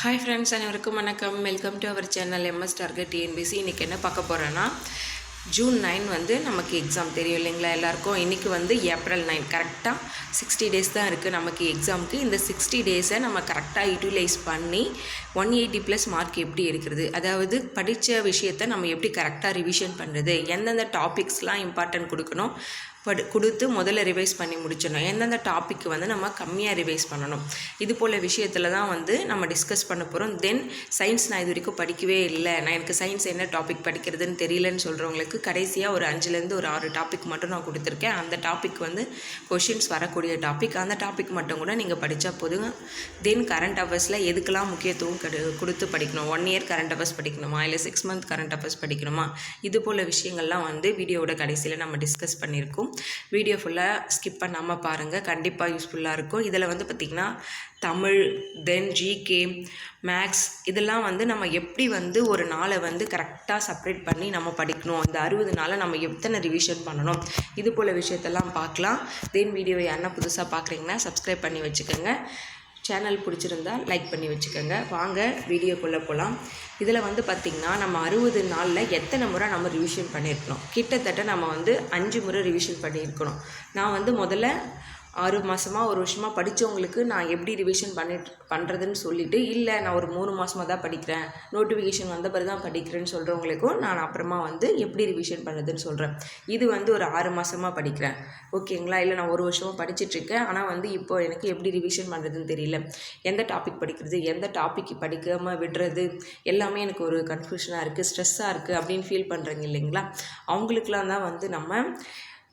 Hi friends அனைவருக்கும் வணக்கம். Welcome to our channel MS target TNPSC இன்றைக்கி என்ன பார்க்க போகிறேன்னா ஜூன் நைன் வந்து நமக்கு எக்ஸாம் தெரியும் இல்லைங்களா எல்லாருக்கும்? இன்றைக்கி வந்து ஏப்ரல் நைன் கரெக்டாக சிக்ஸ்டி டேஸ் தான் இருக்குது நமக்கு எக்ஸாமுக்கு இந்த சிக்ஸ்டி டேஸை நம்ம கரெக்டாக யூட்டிலைஸ் பண்ணி ஒன் எயிட்டி ப்ளஸ் மார்க் எப்படி எடுக்கிறது? அதாவது படித்த விஷயத்தை நம்ம எப்படி கரெக்டாக ரிவிஷன் பண்ணுறது எந்தெந்த டாபிக்ஸ்லாம் இம்பார்ட்டன்ட் கொடுக்கணும்? படு கொடுத்து முதல்ல ரிவைஸ் பண்ணி முடிச்சிடணும். எந்தெந்த டாபிக் வந்து நம்ம கம்மியாக ரிவைஸ் பண்ணணும். இது போல் விஷயத்தில் தான் வந்து நம்ம டிஸ்கஸ் பண்ண போகிறோம் தென் சயின்ஸ் நான் இது வரைக்கும் படிக்கவே இல்லை. நான் எனக்கு சயின்ஸ் என்ன டாபிக் படிக்கிறதுன்னு தெரியலன்னு சொல்கிறவங்களுக்கு கடைசியாக ஒரு அஞ்சுலேருந்து ஒரு ஆறு டாபிக் மட்டும் நான் கொடுத்துருக்கேன். அந்த டாபிக் வந்து கொஷின்ஸ் வரக்கூடிய டாபிக் அந்த டாபிக் மட்டும் கூட நீங்கள் படித்தா போதுங்க. தென் கரண்ட் அஃபேர்ஸில் எதுக்கெல்லாம் முக்கியத்துவம் கொடுத்து படிக்கணும்? ஒன் இயர் கரண்ட் அஃபேர்ஸ் படிக்கணுமா? இல்லை சிக்ஸ் மந்த் கரண்ட் அஃபேர்ஸ் படிக்கணுமா? இது போல் விஷயங்கள்லாம் வந்து வீடியோவோட கடைசியில் நம்ம டிஸ்கஸ் பண்ணியிருக்கோம். வீடியோ ஃபுல்லாக ஸ்கிப் பண்ணாமல் பாருங்கள் கண்டிப்பாக யூஸ்ஃபுல்லாக இருக்கும். இதில் வந்து பார்த்திங்கன்னா தமிழ் தென் ஜிகே மேக்ஸ் இதெல்லாம் வந்து நம்ம எப்படி வந்து ஒரு நாளை வந்து கரெக்டாக செப்ரேட் பண்ணி நம்ம படிக்கணும்? அந்த அறுபது நாளை நம்ம எத்தனை ரிவிஷன் பண்ணணும்? இது போல் விஷயத்தெல்லாம் பார்க்கலாம். தென் வீடியோ யாருன்னா புதுசாக பார்க்குறீங்கன்னா சப்ஸ்கிரைப் பண்ணி வச்சுக்கோங்க. சேனல் பிடிச்சிருந்தா லைக் பண்ணி வச்சுக்கோங்க. வாங்க வீடியோக்குள்ளே போகலாம் இதில் வந்து பார்த்திங்கன்னா நம்ம அறுபது நாளில் எத்தனை முறை நம்ம ரிவிஷன் பண்ணியிருக்கணும் கிட்டத்தட்ட நம்ம வந்து அஞ்சு முறை ரிவிஷன் பண்ணியிருக்கணும். நான் வந்து முதல்ல ஆறு மாதமாக ஒரு வருஷமாக படித்தவங்களுக்கு நான் எப்படி ரிவிஷன் பண்ணிட்டு பண்ணுறதுன்னு சொல்லிவிட்டு இல்லை நான் ஒரு மூணு மாதமாக தான் படிக்கிறேன். நோட்டிஃபிகேஷன் வந்த பிறகு தான் படிக்கிறேன்னு சொல்கிறவங்களுக்கும் நான் அப்புறமா வந்து எப்படி ரிவிஷன் பண்ணுறதுன்னு சொல்கிறேன் இது வந்து ஒரு ஆறு மாதமாக படிக்கிறேன். ஓகேங்களா? இல்லை நான் ஒரு வருஷமாக படிச்சிட்ருக்கேன் ஆனால் வந்து இப்போ எனக்கு எப்படி ரிவிஷன் பண்ணுறதுன்னு தெரியல. எந்த டாபிக் படிக்கிறது? எந்த டாபிக் படிக்காமல் விடுறது? எல்லாமே எனக்கு ஒரு கன்ஃபியூஷனாக இருக்குது ஸ்ட்ரெஸ்ஸாக இருக்குது அப்படின்னு ஃபீல் பண்ணுறீங்க இல்லைங்களா? அவங்களுக்குலாம் தான் வந்து நம்ம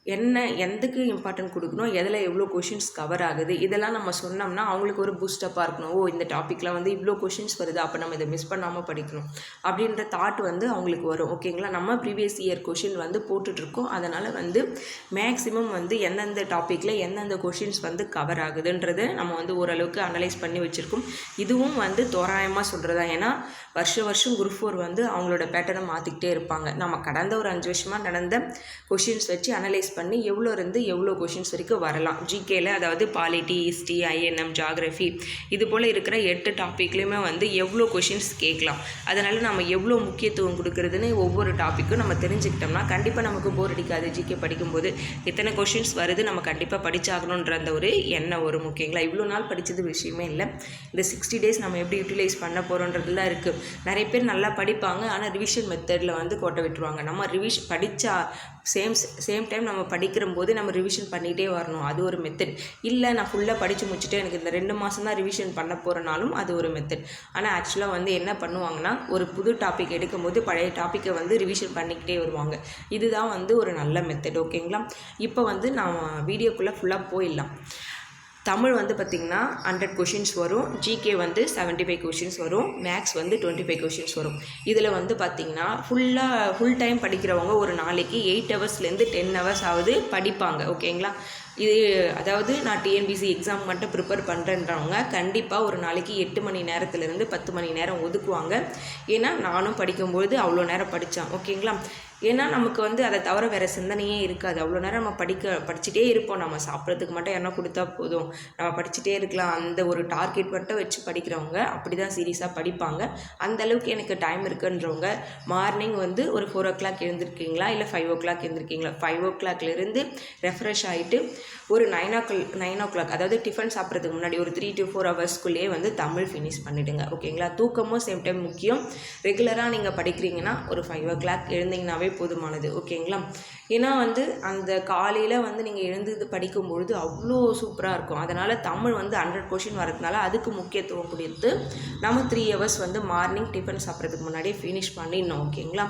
என்ன எதுக்கு இம்பார்ட்டன்ட் கொடுக்கணும் எதில் எவ்வளோ கொஷின்ஸ் கவர் ஆகுது இதெல்லாம் நம்ம சொன்னோம்னா அவங்களுக்கு ஒரு பூஸ்டப்பாக இருக்கணும். ஓ இந்த டாப்பிக்கில் வந்து இவ்வளோ கொஷின்ஸ் வருது அப்போ நம்ம இதை மிஸ் பண்ணாமல் படிக்கணும். அப்படின்ற தாட் வந்து அவங்களுக்கு வரும். ஓகேங்களா நம்ம ப்ரீவியஸ் இயர் கொஷின் வந்து போட்டுட்ருக்கோம். அதனால் வந்து மேக்ஸிமம் வந்து எந்தெந்த டாப்பிக்கில் எந்தெந்த கொஷின்ஸ் வந்து கவர் ஆகுதுன்றதை நம்ம வந்து ஓரளவுக்கு அனலைஸ் பண்ணி வச்சுருக்கோம். இதுவும் வந்து தோராயமாக சொல்கிறதா ஏன்னா வருஷம் வருஷம் குரூப் ஃபோர் வந்து அவங்களோட பேட்டர்னை மாற்றிக்கிட்டே இருப்பாங்க. நம்ம கடந்த ஒரு அஞ்சு வருஷமாக நடந்த கொஷின்ஸ் வச்சு அனலைஸ் பண்ணி எவ்வளோ இருந்து எவ்வளோ கொஷின்ஸ் வரைக்கும் வரலாம். ஜிகேல அதாவது பாலிட்டி ஹிஸ்ட்ரி ஐஎன்எம் ஜாகிரஃபி இது போல் இருக்கிற எட்டு டாப்பிக்லேயுமே வந்து எவ்வளோ கொஷின்ஸ் கேட்கலாம். அதனால் நம்ம எவ்வளோ முக்கியத்துவம் கொடுக்குறதுன்னு ஒவ்வொரு டாப்பிக்கும் நம்ம தெரிஞ்சுக்கிட்டோம்னா கண்டிப்பாக நமக்கு போர் அடிக்காது. ஜிகே படிக்கும்போது எத்தனை கொஷின்ஸ் வருது நம்ம கண்டிப்பாக படிச்சாகணுன்ற அந்த ஒரு எண்ணம் வரும் முக்கியங்களா இவ்வளோ நாள் படித்தது விஷயமே இல்லை. இந்த சிக்ஸ்டி டேஸ் நம்ம எப்படி யூட்டிலைஸ் பண்ண போகிறோன்றதுலாம் இருக்குது நிறைய பேர் நல்லா படிப்பாங்க ஆனால் ரிவிஷன் மெத்தடில் வந்து கோட்டை விட்டுருவாங்க. நம்ம ரிவிஷன் படித்தா சேம் சேம் டைம் நம்ம படிக்கிற போது நம்ம ரிவிஷன் பண்ணிகிட்டே வரணும். அது ஒரு மெத்தட் இல்லை நான் ஃபுல்லாக படித்து முடிச்சுட்டு எனக்கு இந்த ரெண்டு மாதம் தான் ரிவிஷன் பண்ண போகிறனாலும் அது ஒரு மெத்தட் ஆனால் ஆக்சுவலாக வந்து என்ன பண்ணுவாங்கன்னா ஒரு புது டாபிக் எடுக்கும்போது பழைய டாப்பிக்கை வந்து ரிவிஷன் பண்ணிக்கிட்டே வருவாங்க. இதுதான் வந்து ஒரு நல்ல மெத்தட் ஓகேங்களா இப்போ வந்து நான் வீடியோக்குள்ளே ஃபுல்லாக போயிடலாம். தமிழ் வந்து பார்த்திங்கன்னா ஹண்ட்ரட் கொஷின்ஸ் வரும். ஜிகே வந்து செவன்ட்டி ஃபைவ் கொஷின்ஸ் வரும். மேக்ஸ் வந்து டுவெண்ட்டி ஃபைவ் கொஷின்ஸ் வரும். இதில் வந்து பார்த்திங்கன்னா ஃபுல்லாக ஃபுல் டைம் படிக்கிறவங்க ஒரு நாளைக்கு எயிட் ஹவர்ஸ்லேருந்து டென் ஹவர்ஸ் ஆகுது படிப்பாங்க. ஓகேங்களா இது அதாவது நான் டிஎன்பிசி எக்ஸாம் மட்டும் ப்ரிப்பேர் பண்ணுறேன்றவங்க கண்டிப்பாக ஒரு நாளைக்கு எட்டு மணி நேரத்துலேருந்து பத்து மணி நேரம் ஒதுக்குவாங்க. ஏன்னா நானும் படிக்கும்பொழுது அவ்வளோ நேரம் படித்தேன் ஓகேங்களா ஏன்னா நமக்கு வந்து அதை தவிர வேறு சிந்தனையே இருக்காது. அவ்வளோ நேரம் நம்ம படிக்க படிச்சுட்டே இருப்போம். நம்ம சாப்பிட்றதுக்கு மட்டும் என்ன கொடுத்தா போதும். நம்ம படிச்சுட்டே இருக்கலாம். அந்த ஒரு டார்கெட் மட்டும் வச்சு படிக்கிறவங்க அப்படி தான் சீரியஸாக படிப்பாங்க. அந்த அளவுக்கு எனக்கு டைம் இருக்குன்றவங்க மார்னிங் வந்து ஒரு ஃபோர் ஓ கிளாக் எழுந்திருக்கீங்களா? இல்லை ஃபைவ் ஓ கிளாக் எழுந்திருக்கீங்களா ஃபைவ் ஓ கிளாக்லேருந்து ரெஃப்ரெஷ் ஆகிட்டு ஒரு nine o'clock nine o'clock அதாவது டிஃபன் சாப்பிட்றதுக்கு முன்னாடி ஒரு த்ரீ டு ஃபோர் ஹவர்ஸ்க்குள்ளேயே வந்து தமிழ் ஃபினிஷ் பண்ணிவிடுங்க ஓகேங்களா தூக்கமும் சேம் டைம் முக்கியம். ரெகுலராக நீங்கள் படிக்கிறீங்கன்னா ஒரு ஃபைவ் ஓ கிளாக் எழுந்திங்கனாவே போதுமானது ஓகேங்களா ஏன்னா வந்து அந்த காலையில் வந்து நீங்கள் எழுந்து இது படிக்கும்பொழுது அவ்வளோ சூப்பராக இருக்கும். அதனால் தமிழ் வந்து ஹண்ட்ரட் கொஷின் வரதுனால அதுக்கு முக்கியத்துவம் கொடுத்து நம்ம த்ரீ ஹவர்ஸ் வந்து மார்னிங் டிஃபன் சாப்பிட்றதுக்கு முன்னாடியே ஃபினிஷ் பண்ணிடணும் ஓகேங்களா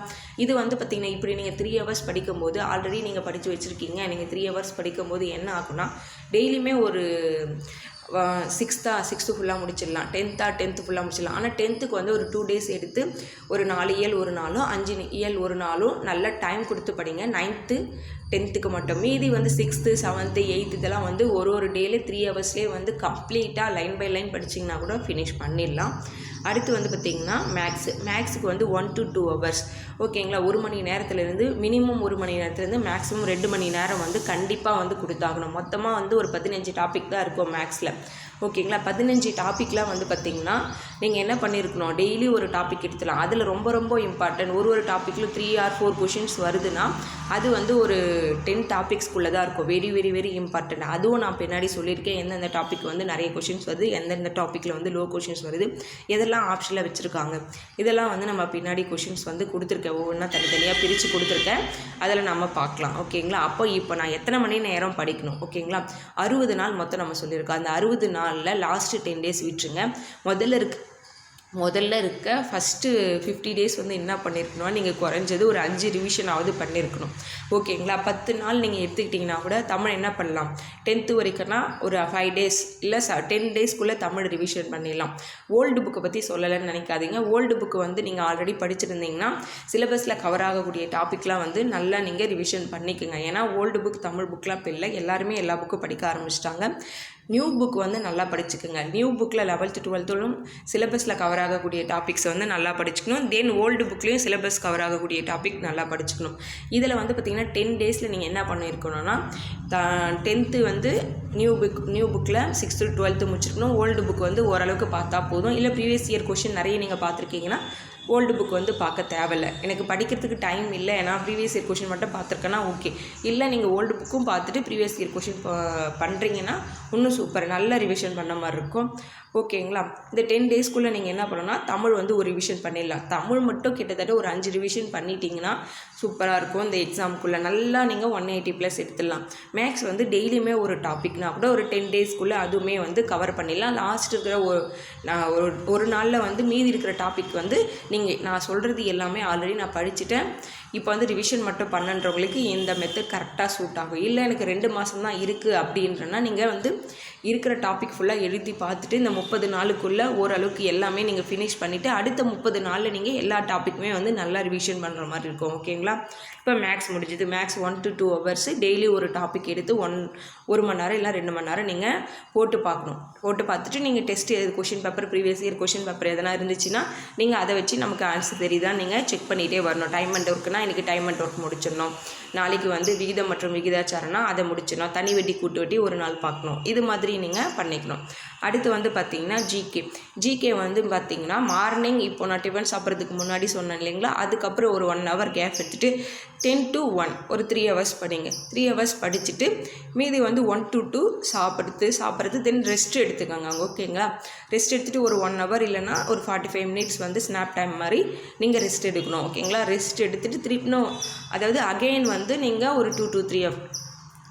இது வந்து பார்த்திங்கன்னா இப்படி நீங்கள் த்ரீ ஹவர்ஸ் படிக்கும்போது ஆல்ரெடி நீங்கள் படித்து வச்சுருக்கீங்க. நீங்கள் த்ரீ ஹவர்ஸ் படிக்கும்போது என்ன ஆகும்னா டெய்லியுமே ஒரு சிக்ஸ்த்தா சிக்ஸ்த்து ஃபுல்லாக முடிச்சிடலாம். டென்த்தா டென்த்து ஃபுல்லாக முடிச்சிடலாம். ஆனால் டென்த்துக்கு வந்து ஒரு டூ டேஸ் எடுத்து ஒரு நாலு இயல் ஒரு நாளும் அஞ்சு இயல் ஒரு நாளும் நல்ல டைம் கொடுத்து படிங்க. நைன்த்து டென்த்துக்கு மட்டும். மீதி வந்து சிக்ஸ்த்து செவன்த்து எயித்து இதெல்லாம் வந்து ஒரு ஒரு டேலே த்ரீ ஹவர்ஸ்லேயே வந்து கம்ப்ளீட்டாக லைன் பை லைன் படிச்சிங்கன்னா கூட ஃபினிஷ் பண்ணிடலாம். அடுத்து வந்து பார்த்திங்கன்னா மேக்ஸு மேக்ஸுக்கு வந்து ஒன் டு டூ ஹவர்ஸ் ஓகேங்களா ஒரு மணி நேரத்துலேருந்து மினிமம் ஒரு மணி நேரத்துலேருந்து மேக்ஸிமம் ரெண்டு மணி நேரம் வந்து கண்டிப்பாக வந்து கொடுத்தாகணும். மொத்தமாக வந்து ஒரு பதினஞ்சு டாபிக் தான் இருக்கும் மேக்ஸில் ஓகேங்களா? பதினஞ்சு டாப்பிக்லாம் வந்து பார்த்திங்கன்னா நீங்கள் என்ன பண்ணியிருக்கணும் டெய்லி ஒரு டாபிக் எடுத்துலாம். அதில் ரொம்ப ரொம்ப இம்பார்ட்டன்ட் ஒரு ஒரு டாப்பிக்கில் த்ரீ ஆர் ஃபோர் கொஷின்ஸ் வருதுன்னா அது வந்து ஒரு டென் டாபிக்ஸ்குள்ளே தான் இருக்கும். வெரி வெரி வெரி இம்பார்ட்டன்ட் அதுவும் நான் பின்னாடி சொல்லியிருக்கேன். எந்தெந்த டாபிக் வந்து நிறைய கொஷின்ஸ் வருது எந்தெந்த டாப்பிக்கில் வந்து லோ கொஷின்ஸ் வருது இதெல்லாம் ஆப்ஷனில் வச்சுருக்காங்க. இதெல்லாம் வந்து நம்ம பின்னாடி கொஷின்ஸ் வந்து கொடுத்துருக்கேன். ஒவ்வொன்றா தனித்தனியாக பிரித்து கொடுத்துருக்கேன். அதில் நம்ம பார்க்கலாம் ஓகேங்களா? அப்போ இப்போ நான் எத்தனை மணி நேரம் படிக்கணும்? ஓகேங்களா? அறுபது நாள் மொத்தம் நம்ம சொல்லியிருக்கோம். அந்த அறுபது நாள் நாளில் லாஸ்ட்டு டென் டேஸ் விட்டுருங்க. முதல்ல இருக்க முதல்ல இருக்க ஃபஸ்ட்டு ஃபிஃப்டி டேஸ் வந்து என்ன பண்ணியிருக்கணும் நீங்கள் குறைஞ்சது ஒரு அஞ்சு ரிவிஷனாவது பண்ணியிருக்கணும் ஓகேங்களா பத்து நாள் நீங்கள் எடுத்துக்கிட்டிங்கன்னா கூட தமிழ் என்ன பண்ணலாம்? டென்த்து வரைக்கும்னா ஒரு ஃபைவ் டேஸ் இல்லை ச டென் டேஸ்க்குள்ளே தமிழ் ரிவிஷன் பண்ணிடலாம். ஓல்டு புக்கை பற்றி சொல்லலைன்னு நினைக்காதீங்க. ஓல்டு புக்கு வந்து நீங்கள் ஆல்ரெடி படிச்சிருந்தீங்கன்னா சிலபஸில் கவர் ஆகக்கூடிய டாப்பிக்லாம் வந்து நல்லா நீங்கள் ரிவிஷன் பண்ணிக்கோங்க. ஏன்னா ஓல்டு புக் தமிழ் புக்லாம் இப்போ இல்லை. எல்லாருமே எல்லா புக்கும் படிக்க ஆரம்பிச்சிட்டாங்க. நியூ புக் வந்து நல்லா படிச்சுக்கோங்க. நியூ புக்கில் லெவல்த்து டுவெல்த்துலும் சிலபஸில் கவர் ஆகக்கூடிய டாபிக்ஸ் வந்து நல்லா படிச்சுக்கணும். தென் ஓல்டு புக்லேயும் சிலபஸ் கவர் ஆகக்கூடிய டாபிக் நல்லா படிச்சுக்கணும். இதில் வந்து பார்த்திங்கன்னா டென் டேஸில் நீங்கள் என்ன பண்ணியிருக்கணும்னா டென்த்து வந்து நியூ புக் நியூ புக்கில் சிக்ஸ்த்து டுவெல்த்து முடிச்சிருக்கணும். ஓல்டு புக் வந்து ஓரளவுக்கு பார்த்தா போதும். இல்லை ப்ரீவியஸ் இயர் கொஷின் நிறைய நீங்கள் பார்த்துருக்கீங்கன்னா ஓல்டு புக் வந்து பார்க்க தேவையில்ல. எனக்கு படிக்கிறதுக்கு டைம் இல்லை. ஏன்னா ப்ரீவியஸ் இயர் கொஷின் மட்டும் பார்த்துருக்கேன்னா ஓகே இல்லை நீங்கள் ஓல்டு புக்கும் பார்த்துட்டு ப்ரீவியஸ் இயர் கொஷின் பண்ணுறீங்கன்னா இன்னும் சூப்பர் நல்ல ரிவிஷன் பண்ண மாதிரி இருக்கும். ஓகேங்களா? இந்த டென் டேஸ்க்குள்ளே நீங்கள் என்ன பண்ணணும்னா தமிழ் வந்து ஒரு ரிவிஷன் பண்ணிடலாம். தமிழ் மட்டும் கிட்டத்தட்ட ஒரு அஞ்சு ரிவிஷன் பண்ணிட்டீங்கன்னா சூப்பராக இருக்கும். இந்த எக்ஸாமுக்குள்ளே நல்லா நீங்கள் ஒன் எயிட்டி ப்ளஸ் எடுத்துடலாம். மேக்ஸ் வந்து டெய்லியுமே ஒரு டாபிக்னா கூட ஒரு டென் டேஸ்க்குள்ளே அதுவுமே வந்து கவர் பண்ணிடலாம். லாஸ்ட் இருக்கிற ஒரு நான் ஒரு ஒரு நாளில் வந்து மீதி இருக்கிற டாபிக் வந்து நீங்கள் நான் சொல்கிறது எல்லாமே ஆல்ரெடி நான் படிச்சுட்டேன். இப்போ வந்து ரிவிஷன் மட்டும் பண்ணுன்றவங்களுக்கு இந்த மெத்தட் கரெக்டாக சூட் ஆகும். இல்லை எனக்கு ரெண்டு மாதம் தான் இருக்குது அப்படின்றனா நீங்கள் வந்து இருக்கிற டாபிக் ஃபுல்லாக எழுதி பார்த்துட்டு இந்த முப்பது நாளுக்குள்ளே ஓரளவுக்கு எல்லாமே நீங்கள் ஃபினிஷ் பண்ணிவிட்டு அடுத்த முப்பது நாளில் நீங்கள் எல்லா டாப்பிக்குமே வந்து நல்லா ரிவிஷன் பண்ணுற மாதிரி இருக்கும். ஓகேங்களா இப்போ மேக்ஸ் முடிஞ்சது. Maths one to two hours daily ஒரு டாபிக் எடுத்து ஒன் ஒரு மணி நேரம் இல்லை ரெண்டு மணி நேரம் நீங்கள் போட்டு பார்க்கணும். போட்டு பார்த்துட்டு நீங்கள் test question paper previous year question paper எதனா இருந்துச்சுன்னா நீங்கள் அதை வச்சு நமக்கு ஆன்சர் தெரியுதா? நீங்கள் செக் பண்ணிகிட்டே வரணும். டைம் அண்ட் ஒர்க்குனா இன்றைக்கி டைம் அண்ட் ஒர்க் முடிச்சிடணும். நாளைக்கு வந்து விகிதம் மற்றும் விகிதாச்சாரம்னா அதை முடிச்சிடணும். தனி வெட்டி கூட்டு வெட்டி ஒரு நாள் பார்க்கணும். இது மாதிரி நீங்கள் பண்ணிக்கணும். அடுத்து வந்து பார்த்தீங்கன்னா ஜிகே ஜிகே வந்து பார்த்தீங்கன்னா மார்னிங் இப்போ நான் டிஃபன் சாப்பிட்றதுக்கு முன்னாடி சொன்னேன் இல்லைங்களா? அதுக்கப்புறம் ஒரு ஒன் ஹவர் கேப் எடுத்துகிட்டு டென் டு ஒன் ஒரு த்ரீ ஹவர்ஸ் படிங்க. த்ரீ ஹவர்ஸ் படிச்சுட்டு மீதி வந்து ஒன் டு டூ சாப்பிடுறது சாப்பிட்றது தென் ரெஸ்ட் எடுத்துக்கோங்க. ஓகேங்களா ரெஸ்ட் எடுத்துகிட்டு ஒரு ஒன் ஹவர் இல்லைனா ஒரு ஃபார்ட்டி ஃபைவ் மினிட்ஸ் வந்து ஸ்னாப் டைம் மாதிரி நீங்கள் ரெஸ்ட் எடுக்கணும். ஓகேங்களா ரெஸ்ட் எடுத்துகிட்டு திருப்பினும் அதாவது அகெயின் வந்து நீங்கள் ஒரு two two three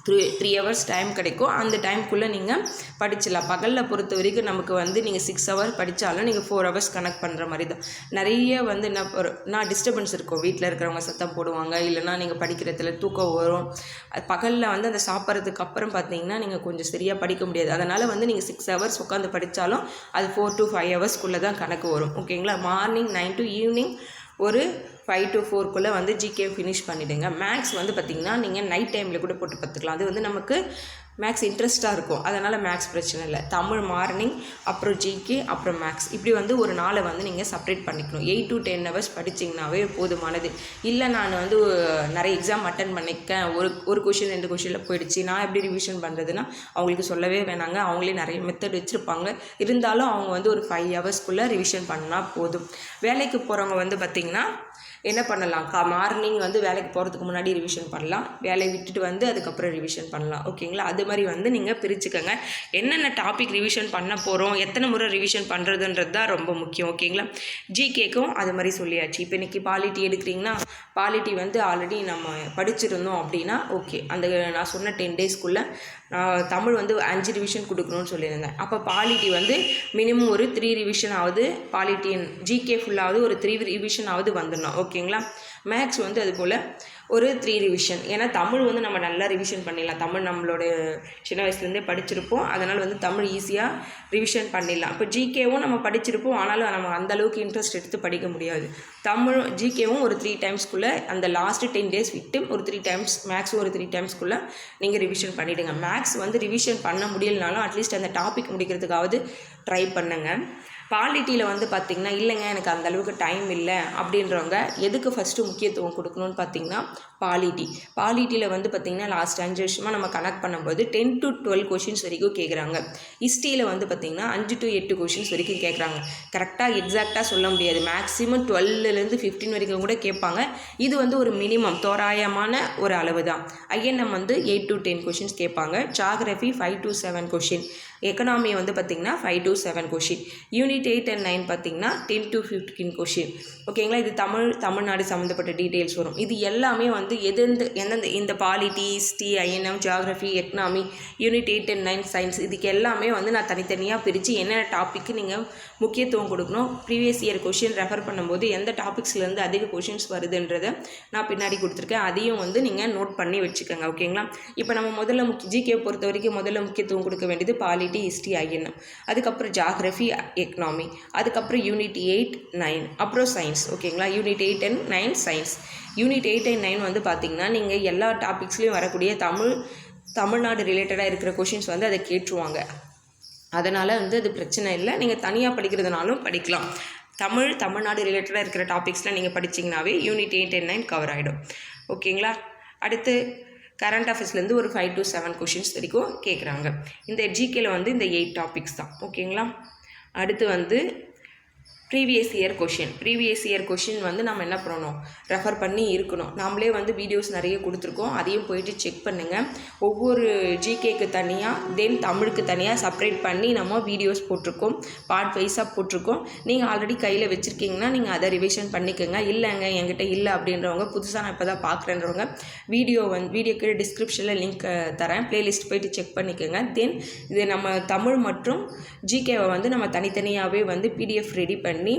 three three hours time கிடைக்கும். அந்த டைம்குள்ளே நீங்கள் படிச்சிடலாம். பகலில் பொறுத்த வரைக்கும் நமக்கு வந்து நீங்கள் சிக்ஸ் ஹவர் படித்தாலும் நீங்கள் ஃபோர் ஹவர்ஸ் கனெக்ட் பண்ணுற மாதிரி தான் நிறைய வந்து என்ன ஒரு நான் டிஸ்டர்பன்ஸ் இருக்கும். வீட்டில் இருக்கிறவங்க சத்தம் போடுவாங்க. இல்லைனா நீங்கள் படிக்கிறதுல தூக்கம் வரும். அது பகலில் வந்து அந்த சாப்பிட்றதுக்கு அப்புறம் பார்த்தீங்கன்னா நீங்கள் கொஞ்சம் சரியாக படிக்க முடியாது. அதனால் வந்து நீங்கள் சிக்ஸ் ஹவர்ஸ் உட்காந்து படித்தாலும் அது ஃபோர் டு ஃபைவ் ஹவர்ஸ்க்குள்ளே தான் கணக்கு வரும். ஓகேங்களா மார்னிங் நைன் டு ஈவினிங் ஒரு ஃபைவ் டு ஃபோர்க்குள்ளே வந்து ஜிகே ஃபினிஷ் பண்ணிவிடுங்க மேக்ஸ் வந்து பார்த்திங்கன்னா நீங்கள் நைட் டைமில் கூட போட்டு பார்த்துக்கலாம் அது வந்து நமக்கு மேக்ஸ் இன்ட்ரெஸ்ட்டாக இருக்கும். அதனால் மேக்ஸ் பிரச்சனை இல்லை. தமிழ் மார்னிங் அப்புறம் ஜிகே அப்புறம் மேக்ஸ் இப்படி வந்து ஒரு நாளை வந்து நீங்கள் செப்ரேட் பண்ணிக்கணும். எயிட் டு டென் ஹவர்ஸ் படிச்சிங்கனாவே போதுமானது. இல்லை நான் வந்து நிறைய எக்ஸாம் அட்டன் பண்ணிக்கேன் ஒரு ஒரு கொஷின் ரெண்டு கொஷினில் போயிடுச்சு. நான் எப்படி ரிவிஷன் பண்ணுறதுன்னா அவங்களுக்கு சொல்லவே வேணாங்க. அவங்களே நிறைய மெத்தட் வச்சுருப்பாங்க. இருந்தாலும் அவங்க வந்து ஒரு ஃபைவ் ஹவர்ஸ்க்குள்ளே ரிவிஷன் பண்ணால் போதும். வேலைக்கு போகிறவங்க வந்து பார்த்திங்கன்னா என்ன பண்ணலாம்? கா மார்னிங் வந்து வேலைக்கு போகிறதுக்கு முன்னாடி ரிவிஷன் பண்ணலாம். வேலையை விட்டுட்டு வந்து அதுக்கப்புறம் ரிவிஷன் பண்ணலாம். ஓகேங்களா அது மாதிரி வந்து நீங்கள் பிரிச்சுக்கோங்க. என்னென்ன டாபிக் ரிவிஷன் பண்ண போகிறோம் எத்தனை முறை ரிவிஷன் பண்ணுறதுன்றது தான் ரொம்ப முக்கியம். ஓகேங்களா ஜிகேக்கும் அது மாதிரி சொல்லியாச்சு. இப்போ இன்றைக்கி பாலிட்டி எடுக்கிறீங்கன்னா பாலிட்டி வந்து ஆல்ரெடி நம்ம படிச்சிருந்தோம் அப்படின்னா ஓகே அந்த நான் சொன்ன டென் டேஸ்க்குள்ளே தமிழ் வந்து அஞ்சு ரிவிஷன் கொடுக்கணும்னு சொல்லியிருந்தேன். அப்போ பாலிட்டி வந்து மினிமம் ஒரு த்ரீ ரிவிஷன் ஆகுது பாலிட்டின் ஜிகே ஃபுல்லாவது ஒரு த்ரீ ரிவிஷன் ஆகுது வந்துடணும். ஓகேங்களா மேக்ஸ் வந்து அது போல் ஒரு த்ரீ ரிவிஷன் ஏன்னா தமிழ் வந்து நம்ம நல்லா ரிவிஷன் பண்ணிடலாம். தமிழ் நம்மளோட சின்ன வயசுலேருந்தே படிச்சிருப்போம். அதனால் வந்து தமிழ் ஈஸியாக ரிவிஷன் பண்ணிடலாம். இப்போ ஜிகேவும் நம்ம படிச்சிருப்போம். ஆனாலும் நம்ம அந்த அளவுக்கு இன்ட்ரெஸ்ட் எடுத்து படிக்க முடியாது. தமிழும் ஜிகேவும் ஒரு த்ரீ டைம்ஸ்க்குள்ளே அந்த லாஸ்ட்டு டென் டேஸ் விட்டு ஒரு த்ரீ டைம்ஸ் மேக்ஸும் ஒரு த்ரீ டைம்ஸ்க்குள்ளே நீங்கள் ரிவிஷன் பண்ணிவிடுங்க மேக்ஸ் வந்து ரிவிஷன் பண்ண முடியலனாலும் அட்லீஸ்ட் அந்த டாபிக் முடிக்கிறதுக்காவது ட்ரை பண்ணுங்கள் பாலிட்டியில் வந்து பார்த்திங்கன்னா இல்லைங்க எனக்கு அந்த அளவுக்கு டைம் இல்லை அப்படின்றவங்க எதுக்கு ஃபஸ்ட்டு முக்கியத்துவம் கொடுக்கணும்னு பார்த்தீங்கன்னா பாலிட்டி பாலிட்டியில் வந்து பார்த்திங்கன்னா லாஸ்ட் அஞ்சு வருஷமாக நம்ம கனெக்ட் பண்ணும்போது டென் டு டுவெல் கொஷின்ஸ் வரைக்கும் கேட்குறாங்க ஹிஸ்ட்ரியில் வந்து பார்த்திங்கன்னா அஞ்சு டு எட்டு கொஷின்ஸ் வரைக்கும் கேட்குறாங்க கரெக்டாக எக்ஸாக்டாக சொல்ல முடியாது. மேக்ஸிமம் டுவெல்லேருந்து ஃபிஃப்டீன் வரைக்கும் கூட கேட்பாங்க. இது வந்து ஒரு மினிமம் தோராயமான ஒரு அளவு தான் ஐஎன்எம் வந்து எயிட் டு டென் கொஷின்ஸ் கேட்பாங்க. Geography five to seven question economy வந்து பார்த்திங்கன்னா five to seven question unit eight and nine பார்த்திங்கன்னா டென் டு ஃபிஃப்டீன் கொஷின் ஓகேங்களா இது தமிழ் தமிழ்நாடு சம்மந்தப்பட்ட டீட்டெயில்ஸ் வரும். இது எல்லாமே வந்து எந்தெந்த எந்தெந்த இந்த polity history INM geography economy unit eight and nine science இதுக்கு எல்லாமே வந்து நான் தனித்தனியாக பிரித்து என்னென்ன டாப்பிக்கு நீங்கள் முக்கியத்துவம் கொடுக்கணும் ப்ரீவியஸ் இயர் கொஷின் ரெஃபர் பண்ணும்போது எந்த டாபிக்ஸ்லேருந்து அதிக கொஷின்ஸ் வருதுன்றதை நான் பின்னாடி கொடுத்துருக்கேன். அதையும் வந்து நீங்கள் நோட் பண்ணி வச்சுக்கோங்க. ஓகேங்களா இப்போ நம்ம முதல்ல முக்கிய ஜிகே பொறுத்த வரைக்கும் முதல்ல முக்கியத்துவம் கொடுக்க வேண்டியது பாலிட்டி ஹிஸ்ட்ரி ஐஎன்எம் அதுக்கப்புறம் ஜாகிரஃபி எக்கனாமி அதுக்கப்புறம் யூனிட் எயிட் நைன் அப்புறம் சயின்ஸ் ஓகேங்களா unit eight and nine science unit eight and nine வந்து பார்த்திங்கன்னா நீங்கள் எல்லா டாபிக்ஸ்லேயும் வரக்கூடிய தமிழ் தமிழ்நாடு ரிலேட்டடாக இருக்கிற கொஷின்ஸ் வந்து அதை கேட்டுருவாங்க. அதனால் வந்து அது பிரச்சனை இல்லை. நீங்கள் தனியாக படிக்கிறதுனாலும் படிக்கலாம். தமிழ் தமிழ்நாடு ரிலேட்டடாக இருக்கிற டாபிக்ஸில் நீங்கள் படிச்சிங்கனாவே unit eight and nine cover ஆகிடும் ஓகேங்களா அடுத்து கரண்ட் அஃபேர்ஸ்லேருந்து ஒரு ஃபைவ் டு செவன் கொஷின்ஸ் வரைக்கும் கேட்குறாங்க இந்த ஜிகேல வந்து இந்த எயிட் டாபிக்ஸ் தான். ஓகேங்களா அடுத்து வந்து previous year question previous year question வந்து நம்ம என்ன பண்ணணும்? ரெஃபர் பண்ணி இருக்கணும். நாமளே வந்து வீடியோஸ் நிறைய கொடுத்துருக்கோம். அதையும் போயிட்டு செக் பண்ணுங்கள் ஒவ்வொரு ஜிகேக்கு தனியாக தென் தமிழுக்கு தனியாக செப்பரேட் பண்ணி நம்ம வீடியோஸ் போட்டிருக்கோம். பார்ட் வைஸாக போட்டிருக்கோம். நீங்கள் ஆல்ரெடி கையில் வச்சுருக்கீங்கன்னா நீங்கள் அதை ரிவிஷன் பண்ணிக்கோங்க. இல்லைங்க என்கிட்ட இல்லை அப்படின்றவங்க புதுசாக நான் இப்போ தான் பார்க்குறேன்றவங்க வீடியோ வந்து வீடியோ டிஸ்கிரிப்ஷனில் லிங்க் தரேன். ப்ளேலிஸ்ட் போயிட்டு செக் பண்ணிக்கோங்க. தென் இது நம்ம தமிழ் மற்றும் ஜிகேவை வந்து நம்ம தனித்தனியாகவே வந்து பிடிஎஃப் ரெடி பண்ணி பண்ணி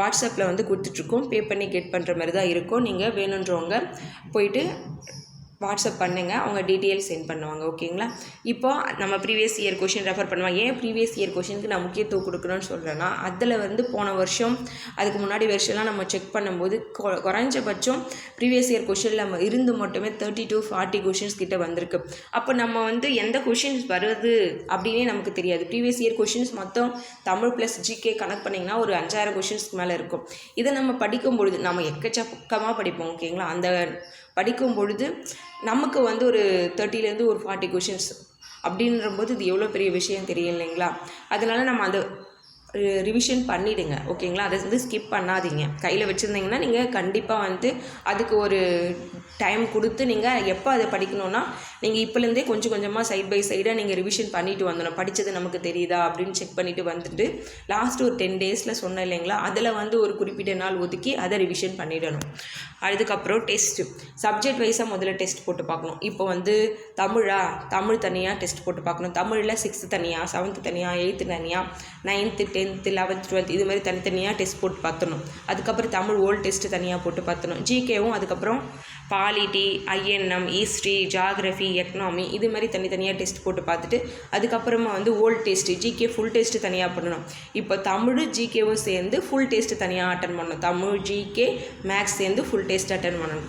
வாட்ஸ்அப்பில் வந்து கொடுத்துட்ருக்கோம். பே பண்ணி கெட் பண்ணுற மாதிரி தான் இருக்கும். நீங்கள் வேணுன்றவங்க போயிட்டு வாட்ஸ்அப் பண்ணுங்கள் அவங்க டீட்டெயில்ஸ் சென்ட் பண்ணுவாங்க ஓகேங்களா? இப்போ நம்ம ப்ரீவியஸ் இயர் கொஷின் ரெஃபர் பண்ணுவாங்க. ஏன் ப்ரீவியஸ் இயர் கொஷினுக்கு நான் முக்கியத்துவம் கொடுக்கணும்னு சொல்கிறேன்னா அதில் வந்து போன வருஷம் அதுக்கு முன்னாடி வருஷம்லாம் நம்ம செக் பண்ணும்போது குறைஞ்சபட்சம் ப்ரீவியஸ் இயர் கொஷினில் நம்ம இருந்து மட்டுமே தேர்ட்டி டு ஃபார்ட்டி கொஷின்ஸ் கிட்டே வந்திருக்கு. அப்போ நம்ம வந்து எந்த கொஷின்ஸ் வருது அப்படின்னே நமக்கு தெரியாது. ப்ரீவியஸ் இயர் கொஷின்ஸ் மொத்தம் தமிழ் ப்ளஸ் ஜிகே கனெக்ட் பண்ணிங்கன்னா ஒரு அஞ்சாயிரம் கொஷின்ஸ்க்கு மேலே இருக்கும். இதை நம்ம படிக்கும் பொழுது நம்ம எக்கச்சக்கமாக படிப்போம் ஓகேங்களா? அந்த படிக்கும் பொழுது நமக்கு வந்து ஒரு தேர்ட்டிலேருந்து ஒரு ஃபார்ட்டி கொஷின்ஸ் அப்படின்றபோது இது எவ்வளோ பெரிய விஷயம் தெரியும் இல்லைங்களா அதனால நம்ம அந்த ரிவிஷன் பண்ணிவிடுங்க ஓகேங்களா அதை வந்து ஸ்கிப் பண்ணாதீங்க. கையில் வச்சுருந்தீங்கன்னா நீங்கள் கண்டிப்பாக வந்து அதுக்கு ஒரு டைம் கொடுத்து நீங்கள் எப்போ அதை படிக்கணும்னா நீங்கள் இப்போலேருந்தே கொஞ்சம் கொஞ்சமாக சைட் பை சைடாக நீங்கள் ரிவிஷன் பண்ணிட்டு வந்துடணும். படித்தது நமக்கு தெரியுதா? அப்படின்னு செக் பண்ணிவிட்டு வந்துட்டு லாஸ்ட் ஒரு டென் டேஸில் சொன்னேன் இல்லைங்களா? அதில் வந்து ஒரு குறிப்பிட்ட நாள் ஒதுக்கி அதை ரிவிஷன் பண்ணிடணும். அதுக்கப்புறம் டெஸ்ட்டு சப்ஜெக்ட் வைஸாக முதல்ல டெஸ்ட் போட்டு பார்க்கணும். இப்போ வந்து தமிழா? தமிழ் தனியாக டெஸ்ட் போட்டு பார்க்கணும். தமிழில் சிக்ஸ்த்து தனியாக செவன்த்து தனியாக எயித்து தனியாக நைன்த்து டென்த்து லெவன்த் டுவெல்த் இது மாதிரி தனித்தனியாக டெஸ்ட் போட்டு பார்த்தணும் அதுக்கப்புறம் தமிழ் ஓல்டு டெஸ்ட்டு தனியாக போட்டு பார்த்தணும் ஜிகேவும் அதுக்கப்புறம் polity INM history geography economy இது மாதிரி தனித்தனியாக டெஸ்ட் போட்டு பார்த்துட்டு அதுக்கப்புறமா வந்து old test GK full test தனியாக பண்ணணும் இப்போ தமிழ் ஜிகேவும் சேர்ந்து ஃபுல் டெஸ்ட்டு தனியாக அட்டன் பண்ணணும். தமிழ் ஜிகே மேக்ஸ் சேர்ந்து ஃபுல் டெஸ்ட் அட்டன் பண்ணணும்.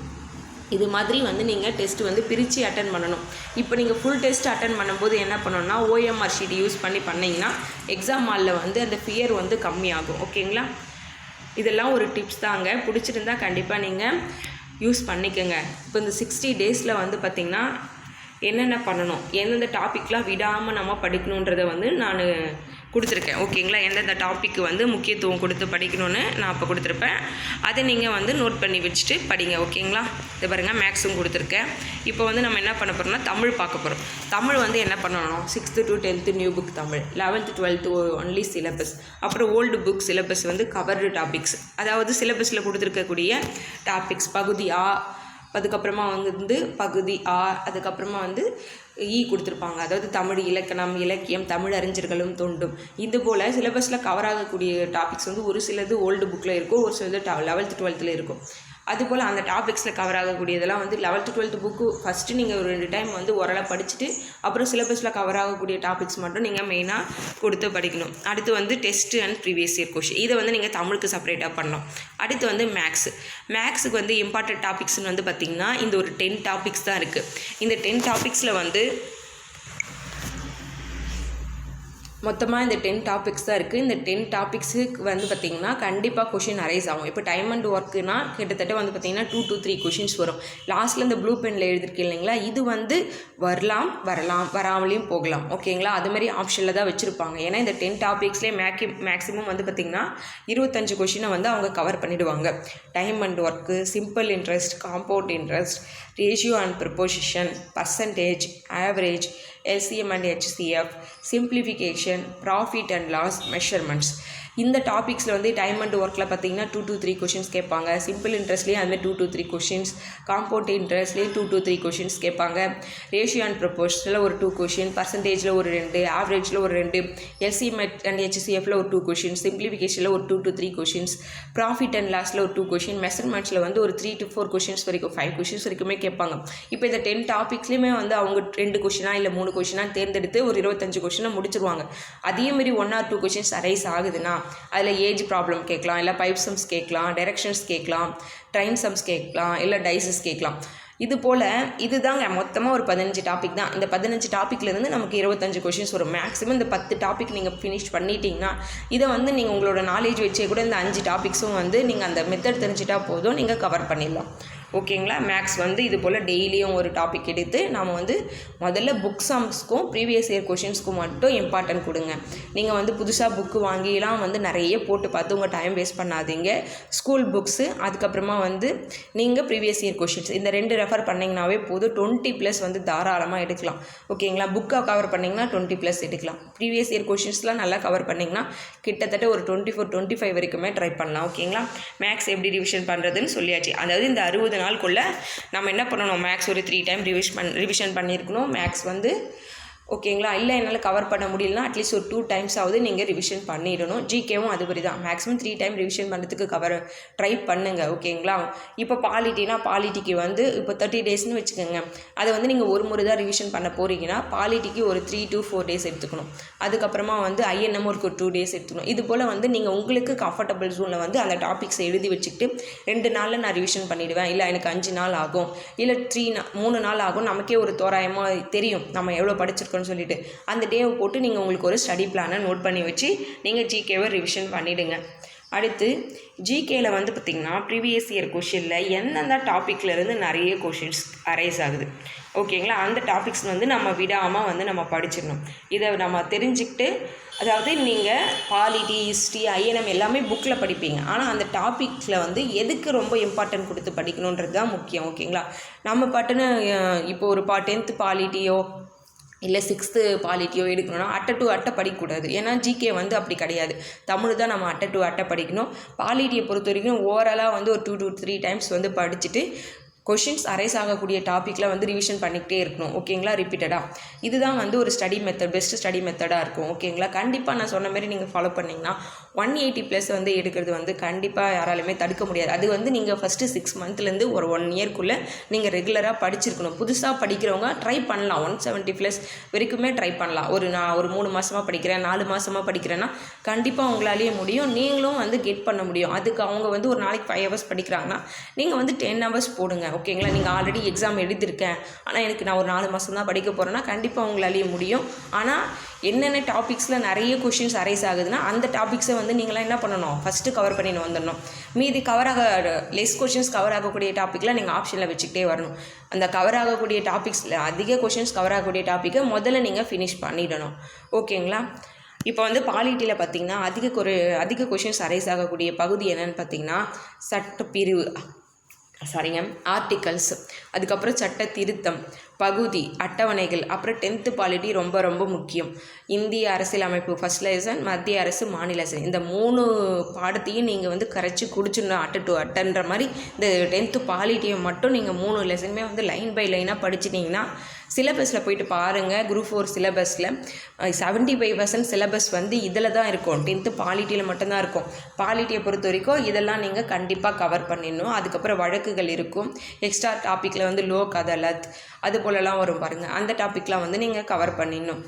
இது மாதிரி வந்து நீங்கள் டெஸ்ட் வந்து பிரித்து அட்டன் பண்ணணும். இப்போ நீங்கள் ஃபுல் டெஸ்ட் அட்டன் பண்ணும்போது என்ன பண்ணணும்னா ஓஎம்ஆர் ஷீட் யூஸ் பண்ணி பண்ணிங்கன்னா எக்ஸாம் ஹாலில் வந்து அந்த ஃபியர் வந்து கம்மியாகும். ஓகேங்களா? இதெல்லாம் ஒரு டிப்ஸ் தாங்க. பிடிச்சிருந்தா கண்டிப்பாக நீங்கள் யூஸ் பண்ணிக்கோங்க. இப்போ இந்த சிக்ஸ்டி டேஸில் வந்து பார்த்திங்கன்னா என்னென்ன பண்ணணும்? எந்தெந்த டாப்பிக்லாம் விடாமல் நம்ம படிக்கணுன்றதை வந்து நான் கொடுத்துருக்கேன். ஓகேங்களா? எந்தெந்த டாப்பிக்கு வந்து முக்கியத்துவம் கொடுத்து படிக்கணும்னு நான் இப்போ கொடுத்துருப்பேன். அதை நீங்கள் வந்து நோட் பண்ணி வச்சுட்டு படிங்க. ஓகேங்களா? இது பாருங்கள் மேக்ஸும் கொடுத்துருக்கேன். இப்போ வந்து நம்ம என்ன பண்ண போகிறோம்னா தமிழ் பார்க்க போகிறோம் தமிழ் வந்து என்ன பண்ணணும் sixth to tenth new book Tamil eleventh twelfth only syllabus அப்புறம் ஓல்டு புக் சிலபஸ் வந்து கவர்டு டாபிக்ஸ் அதாவது சிலபஸில் கொடுத்துருக்கக்கூடிய டாபிக்ஸ் பகுதி ஆ அதுக்கப்புறமா வந்து பகுதி ஆ அதுக்கப்புறமா வந்து ஈ கொடுத்துருப்பாங்க. அதாவது தமிழ் இலக்கணம் இலக்கியம் தமிழ் அறிஞர்களும் தொண்டும். இது போல் சிலபஸில் கவர் ஆகக்கூடிய டாபிக்ஸ் வந்து ஒரு சிலது ஓல்டு புக்கில் இருக்கும் ஒரு சிலது லெவல்த்து டுவெல்த்தில் இருக்கும். அதுபோல் அந்த டாபிக்ஸில் கவர் ஆகக்கூடியதெல்லாம் வந்து லெவல்த்து டுவெல்த்து புக்கு ஃபஸ்ட்டு நீங்கள் ஒரு ரெண்டு டைம் வந்து ஓரளவு படிச்சுட்டு அப்புறம் சிலபஸில் கவர் ஆகக்கூடிய டாபிக்ஸ் மட்டும் நீங்கள் மெயினாக கொடுத்து படிக்கணும். அடுத்து வந்து test and previous year question இதை வந்து நீங்கள் தமிழுக்கு செப்பரேட்டாக பண்ணணும். அடுத்து வந்து மேக்ஸ் மேக்ஸுக்கு வந்து இம்பார்ட்டன்ட் டாபிக்ஸ்னு வந்து பார்த்திங்கன்னா இந்த ஒரு டென் டாபிக்ஸ் தான் இருக்குது இந்த டென் டாபிக்ஸில் வந்து மொத்தமாக இந்த டென் டாபிக்ஸ் தான் இருக்குது இந்த டென் டாபிக்ஸுக்கு வந்து பார்த்திங்கன்னா கண்டிப்பாக கொஷின் அரைஸ் ஆகும். இப்போ டைம் அண்ட் ஒர்க்குனா கிட்டத்தட்ட வந்து பார்த்திங்கன்னா டூ டூ த்ரீ கொஷின்ஸ் வரும். லாஸ்ட்டில் இந்த ப்ளூ பெனில் எழுதிருக்கு இல்லைங்களா? இது வந்து வரலாம் வரலாம் வராமலையும் போகலாம். ஓகேங்களா அதுமாதிரி ஆப்ஷனில் தான் வச்சுருப்பாங்க. ஏன்னா இந்த டென் டாபிக்ஸ்லேயே மேக்கி மேக்ஸிமம் வந்து பார்த்திங்கன்னா இருபத்தஞ்சு கொஷினை வந்து அவங்க கவர் பண்ணிவிடுவாங்க time and work simple interest compound interest ratio and proportion, percentage, average, LCM and HCF, simplification, profit and loss measurements. இந்த டாபிக்ஸில் வந்து டைம் அண்ட் ஒர்க்கில் பார்த்தீங்கன்னா டூ டூ த்ரீ கொஷின்ஸ் கேட்பாங்க. சிம்பிள் இன்ட்ரெஸ்ட்லேயே அதுமாதிரி two to three questions compound இன்ட்ரெஸ்ட்லேயே two two three questions கேட்பாங்க. Ratio and ப்ரொபோஷனில் ஒரு டூ கொஷின் பர்சன்டேஜில் ஒரு ரெண்டு ஆவரேஜில் ஒரு ரெண்டு எல்சிஎம் அண்ட் ஹெச்சிஎஃப்ல ஒரு டூ கொஷின் சிம்பிளிஃபிகேஷனில் ஒரு two to three questions profit and லாஸில் ஒரு டூ கொஷின் மெஷர்மெண்ட்ஸில் வந்து ஒரு த்ரீ டு ஃபோர் கொஷின்ஸ் வரைக்கும் ஃபைவ் கொஷின்ஸ் வரைக்குமே கேட்பாங்க. இப்போ இந்த டென் டாபிக்ஸ்லேயுமே வந்து அவங்க ரெண்டு கொஷினா இல்லை மூணு கொஷினா தேர்ந்தெடுத்து ஒரு இருபத்தஞ்சு கொஷினை முடிச்சிருவாங்க. அதே மாதிரி one or two questions arise ஆகுதுன்னா அதில் ஏஜ் ப்ராப்ளம் கேட்கலாம் இல்லை பைப் சம்ஸ் கேட்கலாம் டைரக்ஷன்ஸ் கேட்கலாம் ட்ரைன் சம்ஸ் கேட்கலாம் இல்லை டைசஸ் கேட்கலாம். இது போல் இதுதாங்க மொத்தமாக ஒரு பதினஞ்சு டாபிக் தான். இந்த பதினஞ்சு டாப்பிக்லேருந்து நமக்கு இருபத்தஞ்சு கொஷின்ஸ் வரும். மேக்ஸிமம் இந்த பத்து டாபிக் நீங்கள் ஃபினிஷ் பண்ணிட்டீங்கன்னா இதை வந்து நீங்கள் உங்களோட நாலேஜ் வச்சே கூட இந்த அஞ்சு டாபிக்ஸும் வந்து நீங்கள் அந்த மெத்தட் தெரிஞ்சிட்டா போதும். நீங்கள் கவர் பண்ணிடலாம். ஓகேங்களா? மேக்ஸ் வந்து இது போல் டெய்லியும் ஒரு டாபிக் எடுத்து நாம் வந்து முதல்ல புக் சம்ஸ்க்கும் ப்ரீவியஸ் இயர் கொஷின்ஸ்க்கும் மட்டும் இம்பார்ட்டன்ட் கொடுங்க. நீங்கள் வந்து புதுசாக புக்கு வாங்கிலாம் வந்து நிறைய போட்டு பார்த்து உங்கள் டைம் வேஸ்ட் பண்ணாதீங்க. ஸ்கூல் புக்ஸு அதுக்கப்புறமா வந்து நீங்கள் ப்ரீவியஸ் இயர் கொஷின்ஸ் இந்த ரெண்டு ரெஃபர் பண்ணிங்கனாவே போதும். டுவெண்ட்டி ப்ளஸ் வந்து தாராளமாக எடுக்கலாம். ஓகேங்களா? புக்கை கவர் பண்ணிங்கன்னா டுவெண்ட்டி ப்ளஸ் எடுக்கலாம். ப்ரீவியஸ் இயர் கொஷின்ஸ்லாம் நல்லா கவர் பண்ணிங்கன்னா கிட்டத்தட்ட ஒரு டுவெண்ட்டி ஃபோர் டுவெண்ட்டி ஃபைவ் வரைக்குமே ட்ரை பண்ணலாம். ஓகேங்களா? மேக்ஸ் எப்படி ரிவிஷன் பண்ணுறதுன்னு சொல்லியாச்சு. அதாவது இந்த அறுபது நாளுக்குள்ளே நம்ம என்ன பண்ணணும்? மேக்ஸ் ஒரு த்ரீ டைம் ரிவிஷ் பண் ரிவிஷன் பண்ணியிருக்கணும். மேக்ஸ் வந்து ஓகேங்களா? இல்லை என்னால் கவர் பண்ண முடியலனா அட்லீஸ்ட் ஒரு டூ டைம்ஸ் ஆகுது நீங்கள் ரிவிஷன் பண்ணிடணும். ஜிகேவும் அதுபடி தான். மேக்ஸிமம் த்ரீ டைம் ரிவிஷன் பண்ணுறதுக்கு கவர் ட்ரை பண்ணுங்கள் ஓகேங்களா? இப்போ பாலிட்டினா பாலிட்டிக்கு வந்து இப்போ தேர்ட்டி டேஸ்னு வச்சுக்கோங்க. அதை வந்து நீங்கள் ஒரு முறை தான் ரிவிஷன் பண்ண போகிறீங்கன்னா பாலிட்டிக்கு ஒரு த்ரீ டு ஃபோர் டேஸ் எடுத்துக்கணும். அதுக்கப்புறமா வந்து ஐஎன்எம் ஒரு டூ டேஸ் எடுத்துக்கணும். இது போல் வந்து நீங்கள் உங்களுக்கு கம்ஃபர்டபுள் ஜோனில் வந்து அந்த டாபிக்ஸை எழுதி வச்சுக்கிட்டு ரெண்டு நாளில் நான் ரிவிஷன் பண்ணிவிடுவேன் இல்லை எனக்கு அஞ்சு நாள் ஆகும். இல்லை த்ரீ மூணு நாள் ஆகும். நமக்கே ஒரு தோராயமாக தெரியும். நம்ம எவ்வளோ படிச்சிருக்கோம்னு சொல்லிட்டு. அந்த டேவை போட்டு நீங்கள் உங்களுக்கு ஒரு ஸ்டடி பிளானை நோட் பண்ணி வச்சு நீங்கள் ஜிகேவை ரிவிஷன் பண்ணிவிடுங்க அடுத்து ஜிகேல வந்து பார்த்திங்கன்னா ப்ரீவியஸ் இயர் கொஷினில் எந்தெந்த டாப்பிக்லேருந்து இருந்து நிறைய கொஷின்ஸ் அரைஸ் ஆகுது. ஓகேங்களா அந்த டாபிக்ஸ் வந்து நம்ம விடாமல் வந்து நம்ம படிச்சிடணும். இதை நம்ம தெரிஞ்சுக்கிட்டு அதாவது நீங்கள் பாலிட்டி ஹிஸ்ட்ரி ஐஎன்எம் எல்லாமே புக்கில் படிப்பீங்க. ஆனால் அந்த டாப்பிக்ஸில் வந்து எதுக்கு ரொம்ப இம்பார்ட்டன்ட் கொடுத்து படிக்கணுன்றது தான் முக்கியம். ஓகேங்களா நம்ம பாட்டுன்னு இப்போ ஒரு பா டென்த்து பாலிட்டியோ இல்லை சிக்ஸ்த்து பாலிட்டியோ எடுக்கணும்னா அட்டை டு அட்டை படிக்கக்கூடாது. ஏன்னா ஜிகே வந்து அப்படி கிடையாது. தமிழ் தான் நம்ம அட்டை டு அட்டை படிக்கணும். பாலிட்டியை பொறுத்த வரைக்கும் ஓவராலாக வந்து ஒரு டூ டு த்ரீ டைம்ஸ் வந்து படிச்சுட்டு கொஷின்ஸ் அரைஸ் ஆகக்கூடிய டாப்பிக்கில் வந்து ரிவிஷன் பண்ணிக்கிட்டே இருக்கணும். ஓகேங்களா ரிப்பீட்டடாக இதுதான் வந்து ஒரு ஸ்டடி மெத்தட் பெஸ்ட் ஸ்டடி மெத்தடாக இருக்கும். ஓகேங்களா கண்டிப்பாக நான் சொன்ன மாதிரி நீங்கள் ஃபாலோ பண்ணிங்கன்னா ஒன் எயிட்டி ப்ளஸ் வந்து எடுக்கிறது வந்து கண்டிப்பாக யாராலுமே தடுக்க முடியாது. அது வந்து நீங்கள் ஃபஸ்ட்டு சிக்ஸ் மந்த்லேருந்து ஒரு ஒன் இயர்க்குள்ளே நீங்கள் ரெகுலராக படிச்சிருக்கணும். புதுசாக படிக்கிறவங்க ட்ரை பண்ணலாம். ஒன் செவன்ட்டி ப்ளஸ் வரைக்குமே ட்ரை பண்ணலாம். ஒரு நான் ஒரு மூணு மாதமாக படிக்கிறேன் நாலு மாதமாக படிக்கிறேன்னா கண்டிப்பாக உங்களாலேயே முடியும். நீங்களும் வந்து கெட் பண்ண முடியும். அதுக்கு அவங்க வந்து ஒரு நாளைக்கு ஃபைவ் ஹவர்ஸ் படிக்கிறாங்கன்னா நீங்கள் வந்து டென் ஹவர்ஸ் போடுங்க. ஓகேங்களா நீங்கள் ஆல்ரெடி எக்ஸாம் எழுதியிருக்கேன். ஆனால் எனக்கு நான் ஒரு நாலு மாதம் தான் படிக்க போகிறேன்னா கண்டிப்பாக உங்களாலேயும் முடியும். ஆனால் என்னென்ன டாபிக்ஸில் நிறைய கொஷின்ஸ் அரைஸ் ஆகுதுன்னா அந்த டாபிக்ஸை வந்து நீங்களாம் என்ன பண்ணணும்? ஃபஸ்ட்டு கவர் பண்ணின்னு வந்துடணும். மீதி கவர் ஆக லெஸ் கொஷின்ஸ் கவர் ஆகக்கூடிய டாப்பிக்கில் நீங்கள் ஆப்ஷனில் வச்சுக்கிட்டே வரணும். அந்த கவர் ஆகக்கூடிய டாபிக்ஸில் அதிக கொஷின்ஸ் கவர் ஆகக்கூடிய டாப்பிக்கை முதல்ல நீங்கள் ஃபினிஷ் பண்ணிடணும். ஓகேங்களா இப்போ வந்து பாலிட்டியில் பார்த்தீங்கன்னா அதிக குறை அதிக கொஷின்ஸ் அரைஸ் ஆகக்கூடிய பகுதி என்னென்னு பார்த்தீங்கன்னா சட்டப்பிரிவு. சாரிங்க ஆர்டிகல்ஸ் அதுக்கப்புறம் சட்ட திருத்தம். பகுதி அட்டவணைகள் அப்புறம் டென்த்து பாலிட்டி ரொம்ப ரொம்ப முக்கியம். இந்திய அரசியலமைப்பு ஃபஸ்ட் லெசன் மத்திய அரசு மாநில லெசன் இந்த மூணு பாடத்தையும் நீங்கள் வந்து கரைச்சி குடிச்சிடணும் அட்ட டு அட்டன்ற மாதிரி இந்த டென்த்து பாலிட்டியை மட்டும் நீங்கள் மூணு லெசனுமே வந்து லைன் பை லைனாக படிச்சிட்டிங்கன்னா சிலபஸில் போயிட்டு பாருங்கள் குரூப் ஃபோர் சிலபஸில் செவன்ட்டி ஃபைவ் பர்சன்ட் சிலபஸ் வந்து இதில் தான் இருக்கும். டென்த்து பாலிட்டியில் மட்டும்தான் இருக்கும். பாலிட்டியை பொறுத்த வரைக்கும் இதெல்லாம் நீங்கள் கண்டிப்பாக கவர் பண்ணிடணும். அதுக்கப்புறம் வழக்குகள் இருக்கும். எக்ஸ்ட்ரா டாப்பிக்கில் வந்து லோக் அதாலத் அது போலலாம் வரும் பாருங்கள் அந்த டாப்பிக்லாம் வந்து நீங்கள் கவர் பண்ணிடணும்.